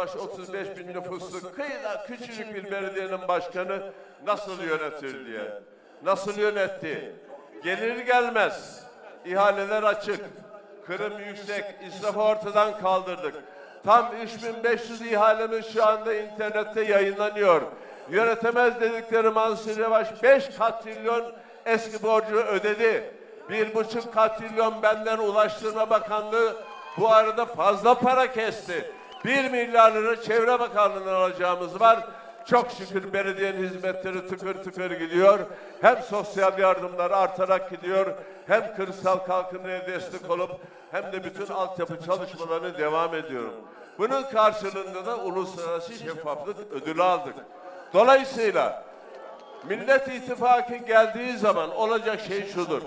Yavaş 35 bin nüfuslu kıyıda küçücük bir belediyenin başkanı nasıl yönetir diye. Nasıl yönetti? Gelir gelmez ihaleler açık. Kırım yüksek, israfı ortadan kaldırdık. Tam 3500 ihalemiz şu anda internette yayınlanıyor. Yönetemez dedikleri Mansur Yavaş 5 katrilyon eski borcu ödedi. Bir buçuk katrilyon benden Ulaştırma Bakanlığı bu arada fazla para kesti. Bir milyar lira Çevre Bakanlığı'ndan alacağımız var. Çok şükür belediyenin hizmetleri tıkır tıkır gidiyor. Hem sosyal yardımlar artarak gidiyor. Hem kırsal kalkınmaya destek olup hem de bütün altyapı çalışmalarını devam ediyorum. Bunun karşılığında da uluslararası şeffaflık ödülü aldık. Dolayısıyla Millet İttifakı geldiği zaman olacak şey şudur.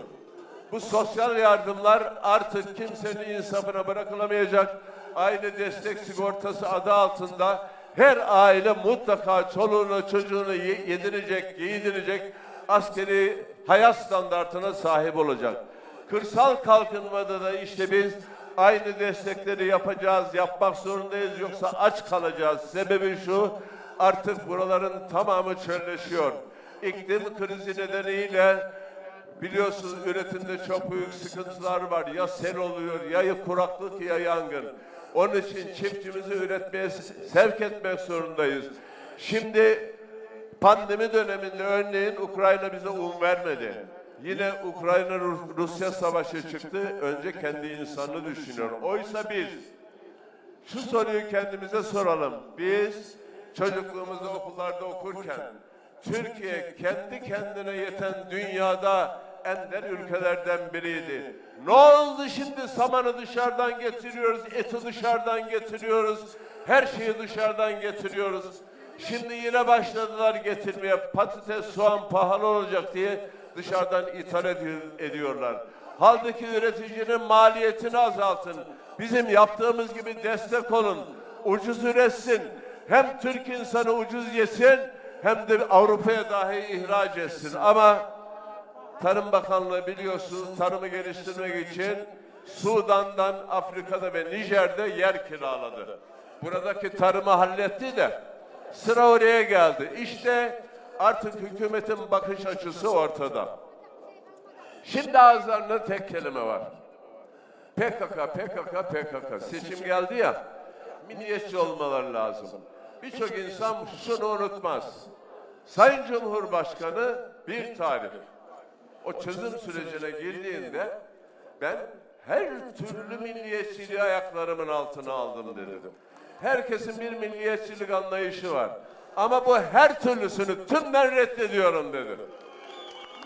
Bu sosyal yardımlar artık kimsenin insafına bırakılamayacak. Aile destek sigortası adı altında her aile mutlaka çoluğunu çocuğunu ye- yedirecek, giydirecek askeri hayat standartına sahip olacak. Kırsal kalkınmada da işte biz aynı destekleri yapacağız, yapmak zorundayız yoksa aç kalacağız. Sebebi şu, artık buraların tamamı çölleşiyor. İklim krizi nedeniyle Biliyorsunuz üretimde çok büyük sıkıntılar var. Ya sel oluyor, ya kuraklık ya yangın. Onun için çiftçimizi üretmeye sevk etmek zorundayız. Şimdi pandemi döneminde örneğin Ukrayna bize un vermedi. Yine Ukrayna Rusya savaşı çıktı. Önce kendi insanını düşünüyor. Oysa biz şu soruyu kendimize soralım. Biz çocukluğumuzda okullarda okurken Türkiye kendi kendine yeten dünyada ender ülkelerden biriydi. Ne oldu şimdi samanı dışarıdan getiriyoruz, eti dışarıdan getiriyoruz, her şeyi dışarıdan getiriyoruz. Şimdi yine başladılar getirmeye patates, soğan pahalı olacak diye dışarıdan ithal edi- ediyorlar. Halbuki üreticinin maliyetini azaltın. Bizim yaptığımız gibi destek olun. Ucuz üretsin. Hem Türk insanı ucuz yesin hem de Avrupa'ya dahi ihraç etsin. Ama Tarım Bakanlığı biliyorsunuz tarımı geliştirmek için Sudan'dan Afrika'da ve Nijer'de yer kiraladı. Buradaki tarımı halletti de sıra oraya geldi. İşte artık hükümetin bakış açısı ortada. Şimdi ağızlarında tek kelime var. PKK, PKK, PKK. Seçim geldi ya, milliyetçi olmaları lazım. Birçok insan şunu unutmaz. Sayın Cumhurbaşkanı bir tarih. O çözüm sürecine girdiğinde ben her türlü milliyetçiliği ayaklarımın altına aldım dedim. Herkesin bir milliyetçilik anlayışı var. Ama bu her türlüsünü tümden reddediyorum dedi.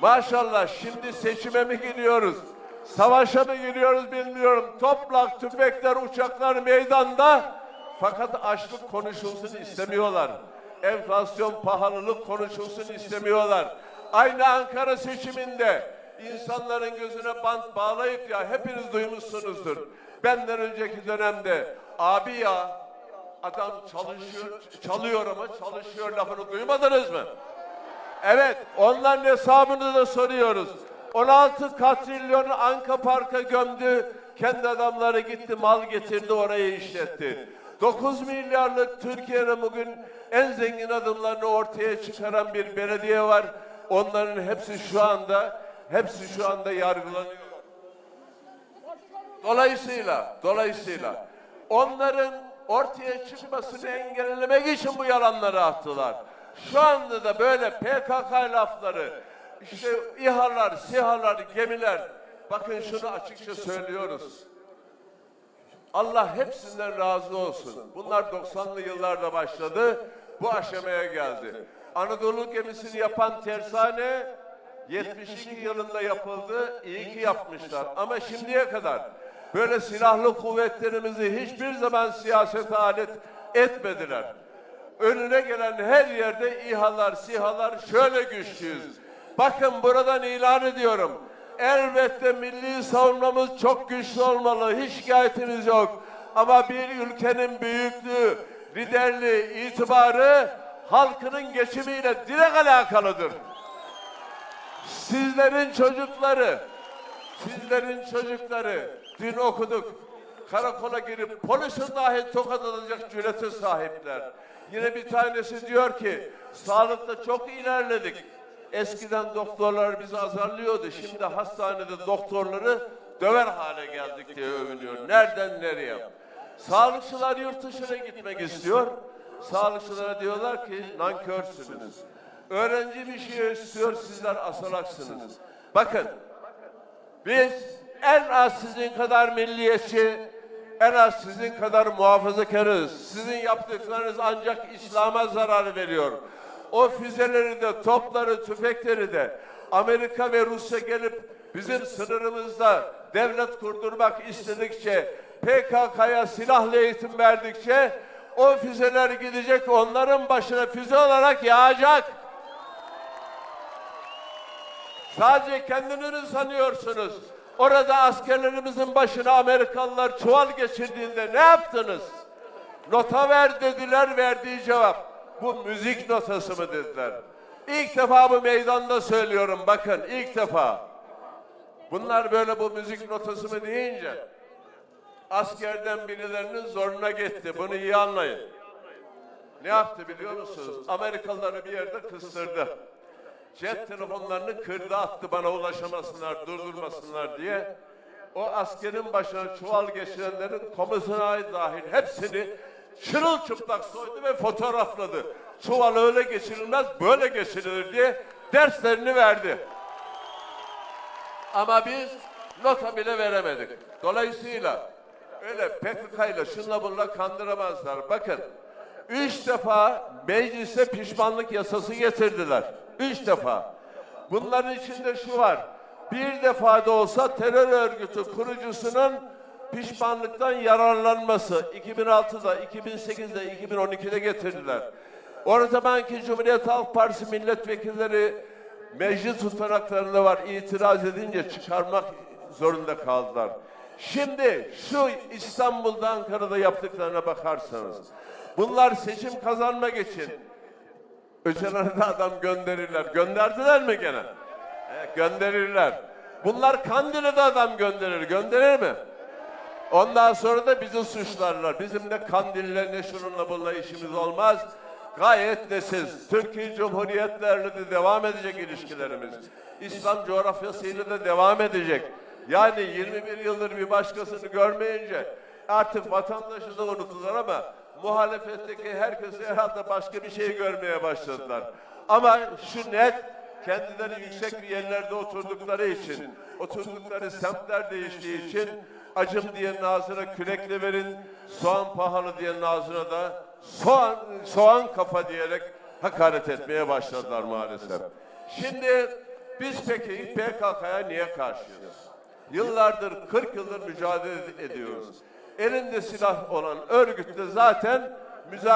Maşallah şimdi seçime mi gidiyoruz? Savaşa mı giriyoruz bilmiyorum. Toprak, tüfekler, uçaklar meydanda. Fakat açlık konuşulsun istemiyorlar. Enflasyon, pahalılık konuşulsun istemiyorlar. Aynı Ankara seçiminde insanların gözüne bant bağlayıp ya hepiniz duymuşsunuzdur. Benden önceki dönemde abi ya adam çalışıyor, çalıyor ama çalışıyor lafını duymadınız mı? Evet, onların hesabını da soruyoruz. 16 katrilyonu Anka Park'a gömdü. Kendi adamları gitti, mal getirdi, orayı işletti. 9 milyarlık Türkiye'nin bugün en zengin adımlarını ortaya çıkaran bir belediye var. Onların hepsi şu anda, hepsi şu anda yargılanıyor. Dolayısıyla, dolayısıyla onların ortaya çıkmasını engellemek için bu yalanları attılar. Şu anda da böyle PKK lafları, işte İHA'lar, SİHA'lar, gemiler, bakın şunu açıkça söylüyoruz. Allah hepsinden razı olsun. Bunlar 90'lı yıllarda başladı, bu aşamaya geldi. Anadolu gemisini yapan tersane 72 yılında yapıldı, iyi ki yapmışlar. Ama şimdiye kadar böyle silahlı kuvvetlerimizi hiçbir zaman siyasete alet etmediler. Önüne gelen her yerde İHA'lar, SİHA'lar şöyle güçlüyüz. Bakın buradan ilan ediyorum. Elbette milli savunmamız çok güçlü olmalı. Hiç şikayetimiz yok. Ama bir ülkenin büyüklüğü, liderliği, itibarı halkının geçimiyle direkt alakalıdır. Sizlerin çocukları, sizlerin çocukları dün okuduk. karakola girip polisin dahi tokat atacak cürete sahipler. Yine bir tanesi diyor ki sağlıkta çok ilerledik. Eskiden doktorlar bizi azarlıyordu. Şimdi hastanede doktorları döver hale geldik diye övünüyor. Nereden nereye? Sağlıkçılar yurt dışına gitmek istiyor. Sağlıkçılara diyorlar ki nankörsünüz. Öğrenci bir şey istiyor, sizler asalaksınız. Bakın, biz en az sizin kadar milliyetçi, en az sizin kadar muhafazakarız. Sizin yaptıklarınız ancak İslam'a zarar veriyor. O füzeleri de, topları, tüfekleri de Amerika ve Rusya gelip bizim sınırımızda devlet kurdurmak istedikçe, PKK'ya silahlı eğitim verdikçe o füzeler gidecek onların başına füze olarak yağacak. Sadece kendinizi sanıyorsunuz. Orada askerlerimizin başına Amerikalılar çuval geçirdiğinde ne yaptınız? Nota ver dediler, verdiği cevap. Bu müzik notası mı dediler. İlk defa bu meydanda söylüyorum bakın ilk defa. Bunlar böyle bu müzik notası mı deyince askerden birilerinin zoruna gitti. Bunu iyi anlayın. Ne yaptı biliyor musunuz? Amerikalıları bir yerde kıstırdı. Cep telefonlarını kırdı attı bana ulaşamasınlar, durdurmasınlar diye. O askerin başına çuval geçirenlerin komisyona dahil hepsini çırılçıplak soydu ve fotoğrafladı. Çuval öyle geçirilmez, böyle geçirilir diye derslerini verdi. Ama biz nota bile veremedik. Dolayısıyla öyle PKK ile şunla bunla kandıramazlar. Bakın üç defa meclise pişmanlık yasası getirdiler. Üç defa. Bunların içinde şu var. Bir defa da olsa terör örgütü kurucusunun pişmanlıktan yararlanması 2006'da, 2008'de, 2012'de getirdiler. O zamanki Cumhuriyet Halk Partisi milletvekilleri meclis tutanaklarında var itiraz edince çıkarmak zorunda kaldılar. Şimdi şu İstanbul'da Ankara'da yaptıklarına bakarsanız bunlar seçim kazanmak için Öcalan'a da adam gönderirler. Gönderdiler mi gene? E, gönderirler. Bunlar Kandil'e de adam gönderir. Gönderir mi? Ondan sonra da bizi suçlarlar. Bizim ne Kandil'le ne şununla bununla işimiz olmaz. Gayet nesiz. Türkiye Cumhuriyetlerle de devam edecek ilişkilerimiz. İslam coğrafyasıyla da devam edecek. Yani 21 yıldır bir başkasını görmeyince artık vatandaşı da unuttular ama muhalefetteki herkes herhalde başka bir şey görmeye başladılar. Ama şu net kendileri yüksek bir yerlerde oturdukları için, oturdukları semtler değiştiği için acım diyenin ağzına kürekle verin, soğan pahalı diyenin ağzına da soğan, soğan kafa diyerek hakaret etmeye başladılar maalesef. Şimdi biz peki PKK'ya niye karşıyız? Yıllardır, 40 yıldır mücadele ediyoruz. Elinde silah olan örgütle zaten mücadele